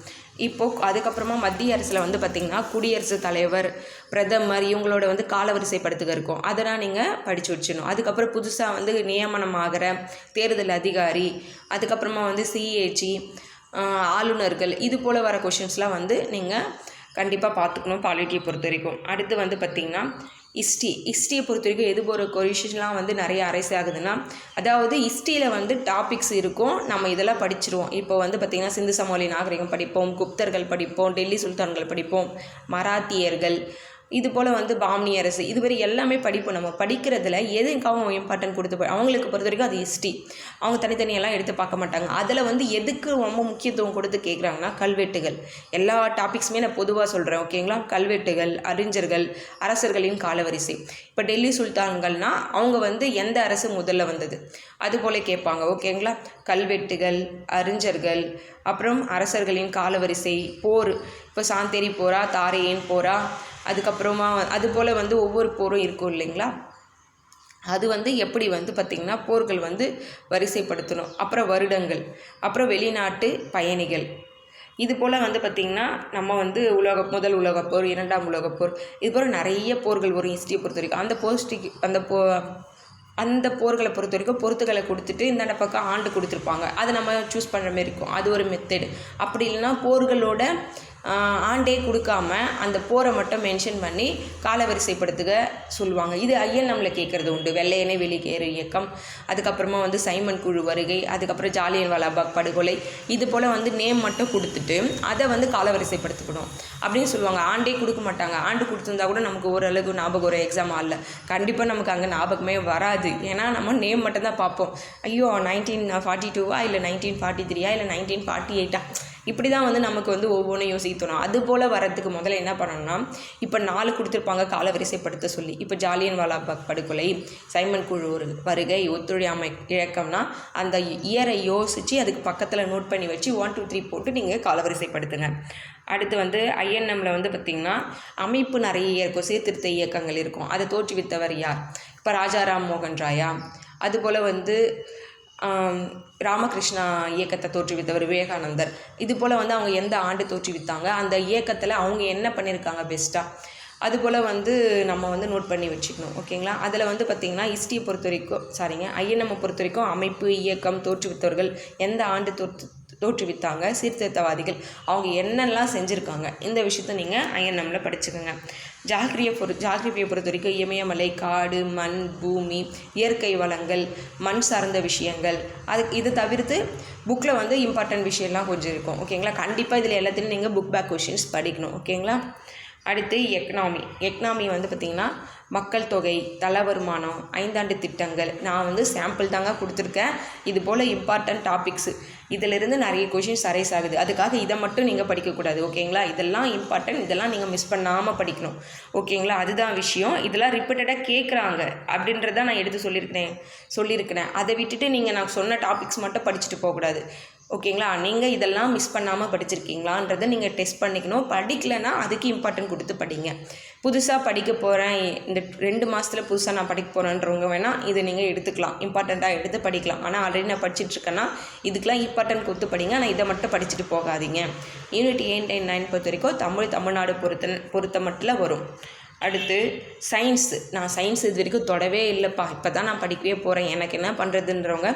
இப்போது அதுக்கப்புறமா மத்திய அரசில் வந்து பார்த்திங்கன்னா குடியரசுத் தலைவர் பிரதமர் இவங்களோட வந்து காலவரிசைப்படுத்துக இருக்கும். அதெல்லாம் நீங்கள் படித்து வச்சிடணும். அதுக்கப்புறம் புதுசாக வந்து நியமனம் ஆகிற தேர்தல் அதிகாரி அதுக்கப்புறமா வந்து சிஏஜி ஆளுநர்கள் இது போல் வர கொஷின்ஸ்லாம் வந்து நீங்கள் கண்டிப்பாக பார்த்துக்கணும் பாலிட்டியை பொறுத்த வரைக்கும். அடுத்து வந்து பார்த்திங்கன்னா இஸ்டி இஸ்டியை பொறுத்த வரைக்கும் எது போகிற கொரிஷன்லாம் வந்து நிறைய அரைஸ் ஆகுதுன்னா அதாவது இஸ்டியில் வந்து டாபிக்ஸ் இருக்கும் நம்ம இதெல்லாம் படிச்சிருவோம். இப்போ வந்து பார்த்திங்கன்னா சிந்து சமோலி நாகரிகம் படிப்போம் குப்தர்கள் படிப்போம் டெல்லி சுல்தான்கள் படிப்போம் மராத்தியர்கள் இது போல் வந்து பாம்னி அரசு. இதுவரை எல்லாமே படிப்போம் நம்ம. படிக்கிறதுல எதுக்காகவும் இம்பார்ட்டன்ட் கொடுத்து அவங்களுக்கு பொறுத்த வரைக்கும் அது ஹிஸ்ட்ரி அவங்க தனித்தனியெல்லாம் எடுத்து பார்க்க மாட்டாங்க. அதில் வந்து எதுக்கு ரொம்ப முக்கியத்துவம் கொடுத்து கேட்குறாங்கன்னா கல்வெட்டுகள். எல்லா டாபிக்ஸுமே நான் பொதுவாக சொல்கிறேன் ஓகேங்களா கல்வெட்டுகள் அறிஞர்கள் அரசர்களின் காலவரிசை. இப்போ டெல்லி சுல்தான்கள்னால் அவங்க வந்து எந்த அரசு முதல்ல வந்தது? அது போல் கேட்பாங்க ஓகேங்களா கல்வெட்டுகள் அறிஞர்கள் அப்புறம் அரசர்களின் காலவரிசை போர். இப்போ சாந்தேரி போரா தாரையேன் போரா அதுக்கப்புறமா அது போல் வந்து ஒவ்வொரு போரும் இருக்கும் இல்லைங்களா? அது வந்து எப்படி வந்து பார்த்திங்கன்னா போர்கள் வந்து வரிசைப்படுத்தணும். அப்புறம் வருடங்கள். அப்புறம் வெளிநாட்டு பயணிகள். இது போல் வந்து பார்த்திங்கன்னா நம்ம வந்து உலக முதல் உலகப்போர் இரண்டாம் உலகப்போர் இது போல் நிறைய போர்கள் வரும் ஹிஸ்ட்ரியை பொறுத்த வரைக்கும். அந்த போஸ்டிக்கு அந்த போ அந்த போர்களை பொறுத்த வரைக்கும் பொறுத்துகளை கொடுத்துட்டு இந்தாண்ட பக்கம் ஆண்டு கொடுத்துருப்பாங்க. அதை நம்ம சூஸ் பண்ணுற மாதிரி இருக்கும். அது ஒரு மெத்தடு அப்படி இல்லைன்னா போர்களோட ஆண்டே கொடுக்காம அந்த போரை மட்டும் மென்ஷன் பண்ணி காலவரிசைப்படுத்துக சொல்லுவாங்க. இது ஐயன் நம்மளை கேட்குறது உண்டு. வெள்ளையனே வெளிக்கேறு இயக்கம். அதுக்கப்புறமா வந்து சைமன் குழு வருகை. அதுக்கப்புறம் ஜாலியன் வாலாபாக் படுகொலை. இது போல் வந்து நேம் மட்டும் கொடுத்துட்டு அதை வந்து காலவரிசைப்படுத்திக்கணும் அப்படின்னு சொல்லுவாங்க. ஆண்டே கொடுக்க மாட்டாங்க. ஆண்டு கொடுத்துருந்தா கூட நமக்கு ஓரளவுக்கு ஞாபகம் ஒரு எக்ஸாம் ஆகல கண்டிப்பாக நமக்கு அங்கே ஞாபகமே வராது. ஏன்னா நம்ம நேம் மட்டும் தான் பார்ப்போம். ஐயோ நைன்டீன் ஃபார்ட்டி டூவா இல்லை நைன்டீன் ஃபார்ட்டி த்ரீயா இல்லை நைன்டீன் ஃபார்ட்டி எயிட்டா இப்படி தான் வந்து நமக்கு வந்து ஒவ்வொன்றும் யோசிக்க தோணும் அது போல் வரதுக்கு முதல்ல என்ன பண்ணணும்னா இப்போ நாலு கொடுத்துருப்பாங்க காலவரிசைப்படுத்த சொல்லி. இப்போ ஜாலியன் வாலாபாக் படுகொலை சைமன் குழு ஒரு வருகை ஒத்துழையாமை இழக்கம்னா அந்த இயரை யோசித்து அதுக்கு பக்கத்தில் நோட் பண்ணி வச்சு ஒன் டூ த்ரீ போட்டு நீங்கள் காலவரிசைப்படுத்துங்க அடுத்து வந்து ஐஎன்எம்மில் வந்து பார்த்திங்கன்னா அமைப்பு நிறைய இருக்கும் சீர்திருத்த இயக்கங்கள் இருக்கும். அதை தோற்றுவித்தவர் யார்? இப்போ ராஜாராம் மோகன் ராயா. அதுபோல் வந்து ராமகிருஷ்ணா இயக்கத்தை தோற்றுவித்தவர் விவேகானந்தர். இது போல் வந்து அவங்க எந்த ஆண்டு தோற்றுவித்தாங்க? அந்த இயக்கத்தில் அவங்க என்ன பண்ணியிருக்காங்க பெஸ்ட்டாக அதுபோல் வந்து நம்ம வந்து நோட் பண்ணி வச்சுக்கணும் ஓகேங்களா அதில் வந்து பார்த்திங்கன்னா ஹிஸ்ட்ரியை பொறுத்த வரைக்கும் சாரிங்க ஐஎன்எம்மை பொறுத்த வரைக்கும் அமைப்பு இயக்கம் தோற்றுவித்தவர்கள் எந்த ஆண்டு தோற்று தோற்றுவித்தாங்க? சீர்திருத்தவாதிகள். அவங்க என்னெல்லாம் செஞ்சுருக்காங்க? இந்த விஷயத்த நீங்கள் ஐஎன்எம்மில் படிச்சுக்கோங்க. ஜாகிரியை பொறு ஜாகிரபியை பொறுத்த வரைக்கும் இமயமலை காடு மண் பூமி இயற்கை வளங்கள் மண் சார்ந்த விஷயங்கள். அது இது தவிர்த்து புக்கில் வந்து இம்பார்ட்டன்ட் விஷயம்லாம் கொஞ்சம் இருக்கும். ஓகேங்களா கண்டிப்பாக இதில் எல்லாத்துலையும் நீங்கள் புக் பேக் கொஷின்ஸ் படிக்கணும். ஓகேங்களா அடுத்து எக்கனாமி எக்கனாமி வந்து பார்த்திங்கன்னா மக்கள் தொகை தல வருமானம் ஐந்தாண்டு திட்டங்கள். நான் வந்து சாம்பிள் தாங்க கொடுத்துருக்கேன். இது போல் இம்பார்ட்டன்ட் டாபிக்ஸு இதிலிருந்து நிறைய கொஷின்ஸ் அரைஸ் ஆகுது. அதுக்காக இதை மட்டும் நீங்கள் படிக்கக்கூடாது ஓகேங்களா? இதெல்லாம் இம்பார்ட்டன்ட் இதெல்லாம் நீங்கள் மிஸ் பண்ணாமல் படிக்கணும். ஓகேங்களா? அதுதான் விஷயம். இதெல்லாம் ரிப்பீட்டடாக கேட்குறாங்க அப்படின்றத நான் எடுத்து சொல்லியிருக்கிறேன் சொல்லியிருக்கிறேன் அதை விட்டுட்டு நீங்கள் நான் சொன்ன டாபிக்ஸ் மட்டும் படிச்சுட்டு போகக்கூடாது. ஓகேங்களா? நீங்கள் இதெல்லாம் மிஸ் பண்ணாமல் படிச்சிருக்கீங்களான்றதை நீங்கள் டெஸ்ட் பண்ணிக்கணும். படிக்கலைன்னா அதுக்கு இம்பார்ட்டன்ட் கொடுத்து படிங்க. புதுசாக படிக்க போகிறேன் இந்த ரெண்டு மாதத்தில் புதுசாக நான் படிக்க போகிறேன்றவங்க வேணால் இதை நீங்கள் எடுத்துக்கலாம். இம்பார்ட்டண்ட்டாக எடுத்து படிக்கலாம். ஆனால் ஆல்ரெடி நான் படிச்சுட்ருக்கேன்னா இதுக்கெலாம் இம்பார்ட்டன்ட் கொடுத்து படிங்க. ஆனால் இதை மட்டும் படிச்சுட்டு போகாதீங்க. யூனிட் எயிட் நைன் நைன் பொறுத்த வரைக்கும் தமிழ் தமிழ்நாடு பொறுத்த பொறுத்த மட்டும் வரும். அடுத்து சயின்ஸு நான் சயின்ஸ் இது வரைக்கும் தொடவே இல்லைப்பா. இப்போ தான் நான் படிக்கவே போகிறேன் எனக்கு என்ன பண்ணுறதுன்றவங்க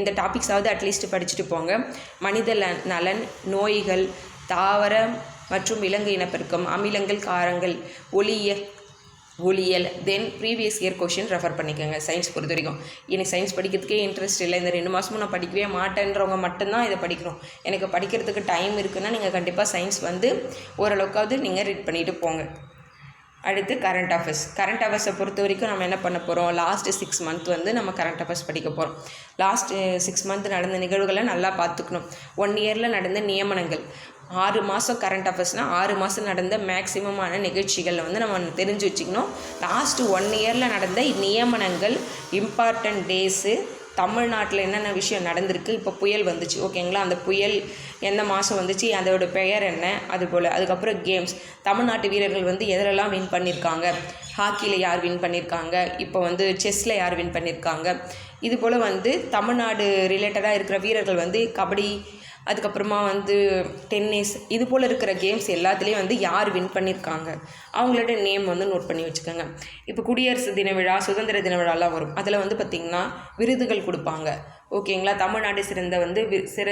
இந்த டாபிக்ஸாவது அட்லீஸ்ட் படிச்சுட்டு போங்க. மனித நலன் நோய்கள் தாவர மற்றும் விலங்கு இனப்பெருக்கம் அமிலங்கள் காரங்கள் ஒளிய ஒளியல் then previous year question refer பண்ணிக்கோங்க சயின்ஸ் பொறுத்த வரைக்கும் எனக்கு சயின்ஸ் படிக்கிறதுக்கே இன்ட்ரெஸ்ட் இல்லை. இந்த ரெண்டு மாதமும் நான் படிக்கவே மாட்டேன்றவங்க மட்டும்தான் இதை படிக்கிறோம் எனக்கு படிக்கிறதுக்கு டைம் இருக்குன்னா நீங்கள் கண்டிப்பாக சயின்ஸ் வந்து ஓரளவுக்காவது நீங்கள் ரீட் பண்ணிவிட்டு போங்க. அடுத்து கரண்ட் அஃபேர்ஸ் கரண்ட் அஃபேர்ஸை பொறுத்த வரைக்கும் நம்ம என்ன பண்ண போகிறோம் லாஸ்ட் சிக்ஸ் மந்த் வந்து நம்ம கரண்ட் அஃபேர்ஸ் படிக்க போகிறோம் லாஸ்ட் சிக்ஸ் மந்த் நடந்த நிகழ்வுகளை நல்லா பார்த்துக்கணும். ஒன் இயரில் நடந்த நியமனங்கள். ஆறு மாதம் கரண்ட் அஃபேர்ஸ்னால் ஆறு மாதம் நடந்த மேக்ஸிமமான நிகழ்ச்சிகளை வந்து நம்ம தெரிஞ்சு வச்சுக்கணும். லாஸ்ட்டு ஒன் இயரில் நடந்த நியமனங்கள் இம்பார்ட்டண்ட் டேஸு தமிழ்நாட்டில் என்னென்ன விஷயம் நடந்திருக்கு? இப்போ புயல் வந்துச்சு. ஓகேங்களா அந்த புயல் எந்த மாதம் வந்துச்சு? அதோட பெயர் என்ன? அது போல் அதுக்கப்புறம் கேம்ஸ் தமிழ்நாட்டு வீரர்கள் வந்து எதிலெல்லாம் வின் பண்ணியிருக்காங்க ஹாக்கியில் யார் வின் பண்ணியிருக்காங்க இப்போ வந்து செஸ்ஸில் யார் வின் பண்ணியிருக்காங்க இது போல் வந்து தமிழ்நாடு ரிலேட்டடாக இருக்கிற வீரர்கள் வந்து கபடி அதுக்கப்புறமா வந்து டென்னிஸ் இது போல் இருக்கிற கேம்ஸ் எல்லாத்துலேயும் வந்து யார் வின் பண்ணியிருக்காங்க அவங்களோட நேம் வந்து நோட் பண்ணி வச்சுக்கோங்க. இப்போ குடியரசு தின விழா சுதந்திர தின விழாலாம் வரும். அதில் வந்து பார்த்திங்கன்னா விருதுகள் கொடுப்பாங்க. ஓகேங்களா? தமிழ்நாடு சிறந்த வந்து வி- சிற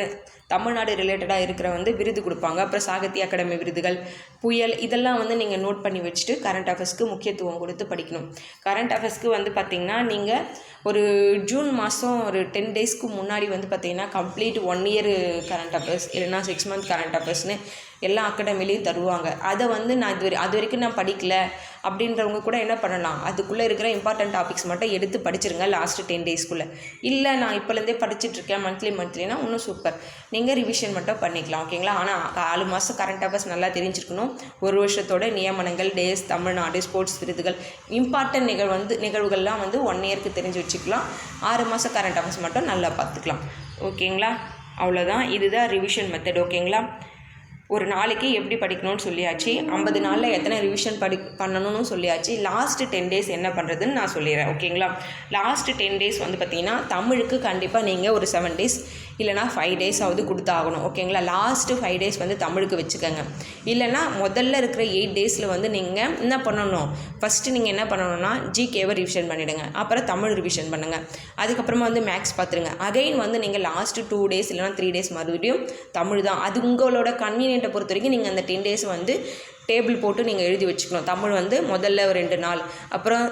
தமிழ்நாடு ரிலேட்டடாக இருக்கிற வந்து விருது கொடுப்பாங்க. அப்புறம் சாகித்ய அகாடமி விருதுகள் புயல் இதெல்லாம் வந்து நீங்கள் நோட் பண்ணி வச்சுட்டு கரண்ட் அஃபேர்ஸ்க்கு முக்கியத்துவம் கொடுத்து படிக்கணும். கரண்ட் அஃபேர்ஸ்க்கு வந்து பார்த்திங்கன்னா நீங்கள் ஒரு ஜூன் மாதம் ஒரு டென் டேஸ்க்கு முன்னாடி வந்து பார்த்திங்கன்னா complete one year current affairs இல்லைன்னா சிக்ஸ் மந்த் கரண்ட் அஃபேர்ஸ்னு எல்லா அகாடமிலையும் தருவாங்க. அதை வந்து நான் இது அது வரைக்கும் நான் படிக்கல. அப்படின்றவங்க கூட என்ன பண்ணலாம்? அதுக்குள்ளே இருக்கிற இம்பார்ட்டன்ட் டாபிக்ஸ் மட்டும் எடுத்து படிச்சிருங்க லாஸ்ட்டு டென் டேஸ்க்குள்ளே இல்லை நான் இப்போலேருந்தே படிச்சுட்ருக்கேன் மந்த்லி மந்த்லினா இன்னும் சூப்பர் நீங்கள் ரிவிஷன் மட்டும் பண்ணிக்கலாம் ஓகேங்களா ஆனால் நாலு மாதம் கரண்ட் அஃபேர்ஸ் நல்லா தெரிஞ்சிருக்கணும். ஒரு வருஷத்தோட நியமனங்கள் டேஸ் தமிழ்நாடு ஸ்போர்ட்ஸ் விருதுகள் இம்பார்ட்டன்ட் நிகழ்வு வந்து நிகழ்வுகள்லாம் வந்து ஒன் இயர்க்கு தெரிஞ்சு வச்சுக்கலாம். ஆறு மாதம் கரண்ட் அஃபேர்ஸ் மட்டும் நல்லா பார்த்துக்கலாம். ஓகேங்களா அவ்வளோதான் இதுதான் ரிவிஷன் மெத்தட் ஓகேங்களா ஒரு நாளைக்கு எப்படி படிக்கணும்னு சொல்லியாச்சு ஐம்பது நாளில் எத்தனை ரிவிஷன் படி பண்ணணும்னு சொல்லியாச்சு லாஸ்ட்டு டென் டேஸ் என்ன பண்ணுறதுன்னு நான் சொல்லிடுறேன் ஓகேங்களா லாஸ்ட்டு டென் டேஸ் வந்து பார்த்தீங்கன்னா தமிழுக்கு கண்டிப்பாக நீங்கள் ஒரு செவன் டேஸ் இல்லைனா ஃபைவ் டேஸாவது கொடுத்தாகணும். ஓகேங்களா லாஸ்ட்டு ஃபைவ் டேஸ் வந்து தமிழுக்கு வச்சுக்கோங்க. இல்லைனா முதல்ல இருக்கிற எயிட் டேஸில் வந்து நீங்கள் என்ன பண்ணணும்? ஃபஸ்ட்டு நீங்கள் என்ன பண்ணணும்னா ஜிகேவை ரிவிஷன் பண்ணிவிடுங்க அப்புறம் தமிழ் ரிவிஷன் பண்ணுங்கள் அதுக்கப்புறமா வந்து மேக்ஸ் பார்த்துருங்க அகைன் வந்து நீங்கள் லாஸ்ட்டு டூ டேஸ் இல்லைனா த்ரீ டேஸ் மறுபடியும் தமிழ் தான். அது உங்களோட கன்வீனியன்ட்டை பொறுத்த வரைக்கும் நீங்கள் அந்த டென் டேஸ் வந்து டேபிள் போட்டு நீங்கள் எழுதி வச்சுக்கணும். தமிழ் வந்து முதல்ல ஒரு ரெண்டு நாள். அப்புறம்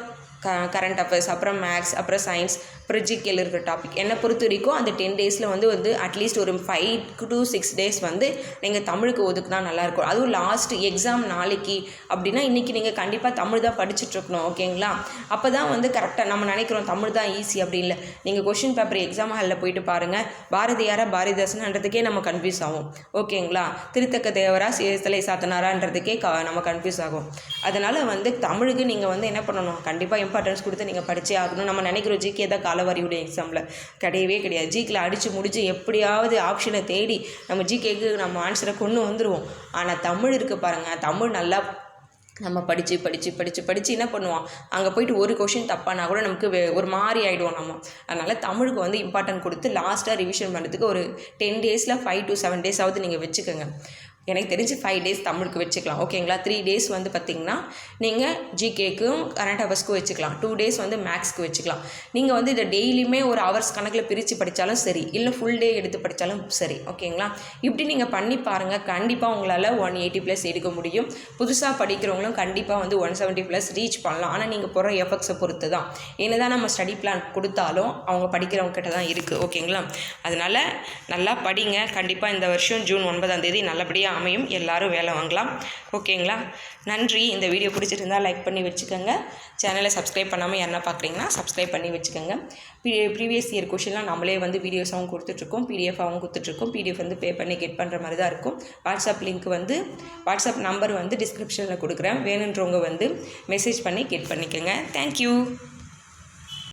க கரண்ட் அஃபேர்ஸ் அப்புறம் மேக்ஸ் அப்புறம் சயின்ஸ் அப்புறம் ஜிகேல இருக்கிற டாபிக் என்னை பொறுத்த வரைக்கும் அந்த டென் டேஸில் வந்து வந்து அட்லீஸ்ட் ஒரு ஃபைவ் டு சிக்ஸ் டேஸ் வந்து நீங்கள் தமிழுக்கு ஒதுக்குனா நல்லாயிருக்கும் அதுவும் லாஸ்ட் எக்ஸாம் நாளைக்கு அப்படின்னா இன்றைக்கி நீங்கள் கண்டிப்பாக தமிழ் தான் படிச்சுட்ருக்கணும் ஓகேங்களா அப்போ தான் வந்து கரெக்டாக நம்ம நினைக்கிறோம் தமிழ் தான் ஈஸி அப்படி இல்லை. நீங்கள் கொஷின் பேப்பர் எக்ஸாம் ஹாலில் போயிட்டு பாருங்கள் பாரதியாரா பாரதிதாசன்ன்றதுக்கே நம்ம கன்ஃபியூஸ் ஆகும் ஓகேங்களா திருத்தக்க தேவரா சிலை சாத்தனாரான்றதுக்கே க நம்ம கன்ஃபியூஸ் ஆகும். அதனால் வந்து தமிழுக்கு நீங்கள் வந்து என்ன பண்ணணும்? கண்டிப்பாக இம்பார்ட்டன்ஸ் கொடுத்து நீங்கள் படிச்சே ஆகணும். நம்ம நினைக்கிறோம் ஜிகே தான் காலவாரியுடைய எக்ஸாமில் கிடையவே கிடையாது. ஜிக்கில் அடித்து முடித்து எப்படியாவது ஆப்ஷனை தேடி நம்ம ஜிகேக்கு நம்ம ஆன்சரை கொண்டு வந்துடுவோம் ஆனால் தமிழ் இருக்குது பாருங்கள் தமிழ் நல்லா நம்ம படித்து படித்து படித்து படித்து என்ன பண்ணுவோம்? அங்கே போயிட்டு ஒரு கொஷின் தப்பானா கூட நமக்கு ஒரு மாதிரி ஆகிடுவோம் நம்ம. அதனால் தமிழுக்கு வந்து இம்பார்ட்டன்ட் கொடுத்து லாஸ்ட்டாக ரிவிஷன் பண்ணுறதுக்கு ஒரு டென் டேஸில் ஃபைவ் டு செவன் டேஸாவது நீங்கள் வச்சுக்கோங்க. எனக்கு தெரிஞ்சு ஃபைவ் டேஸ் தமிழுக்கு வச்சுக்கலாம். ஓகேங்களா த்ரீ டேஸ் வந்து பார்த்திங்கன்னா நீங்கள் ஜிகேக்கும் கரண்ட் அவர்ஸ்க்கும் வச்சுக்கலாம். டூ டேஸ் வந்து மேக்ஸ்க்கு வச்சுக்கலாம். நீங்கள் வந்து இதை டெய்லியுமே ஒரு ஹவர்ஸ் கணக்கில் பிரித்து படித்தாலும் சரி இல்லை ஃபுல் டே எடுத்து படித்தாலும் சரி. ஓகேங்களா இப்படி நீங்கள் பண்ணி பாருங்கள் கண்டிப்பாக உங்களால் ஒன் எயிட்டி ப்ளஸ் எடுக்க முடியும். புதுசாக படிக்கிறவங்களும் கண்டிப்பாக வந்து ஒன் செவன்ட்டி ப்ளஸ் ரீச் பண்ணலாம். ஆனால் நீங்கள் போகிற எஃபெக்ட்ஸை பொறுத்து தான் என்ன தான் நம்ம ஸ்டடி பிளான் கொடுத்தாலும் அவங்க படிக்கிறவங்க கிட்ட தான் இருக்குது ஓகேங்களா அதனால் நல்லா படிங்க. கண்டிப்பாக இந்த வருஷம் ஜூன் ஒன்பதாம் தேதி நல்லபடியாக அமையும் எல்லாரும் வேலை வாங்கலாம். ஓகேங்களா? நன்றி. இந்த வீடியோ பிடிச்சிருந்தா லைக் பண்ணி வச்சுக்கோங்க. சேனலை சப்ஸ்கிரைப் பண்ணாமல் என்ன பார்க்குறீங்கன்னா சப்ஸ்கிரைப் பண்ணி வச்சுக்கோங்க. ப்ரீவியஸ் இயர் கொஷின்லாம் நம்மளே வந்து வீடியோஸாகவும் கொடுத்துட்ருக்கோம். பிடிஎஃபாகவும் கொடுத்துட்ருக்கோம். பிடிஎஃப் வந்து பே பண்ணி கெட் பண்ணுற மாதிரி தான் இருக்கும். வாட்ஸ்அப் லிங்க் வந்து வாட்ஸ்அப் நம்பர் வந்து டிஸ்கிரிப்ஷனில் கொடுக்குறேன். வேணுன்றவங்க வந்து மெசேஜ் பண்ணி கெட் பண்ணிக்கோங்க. தேங்க்யூ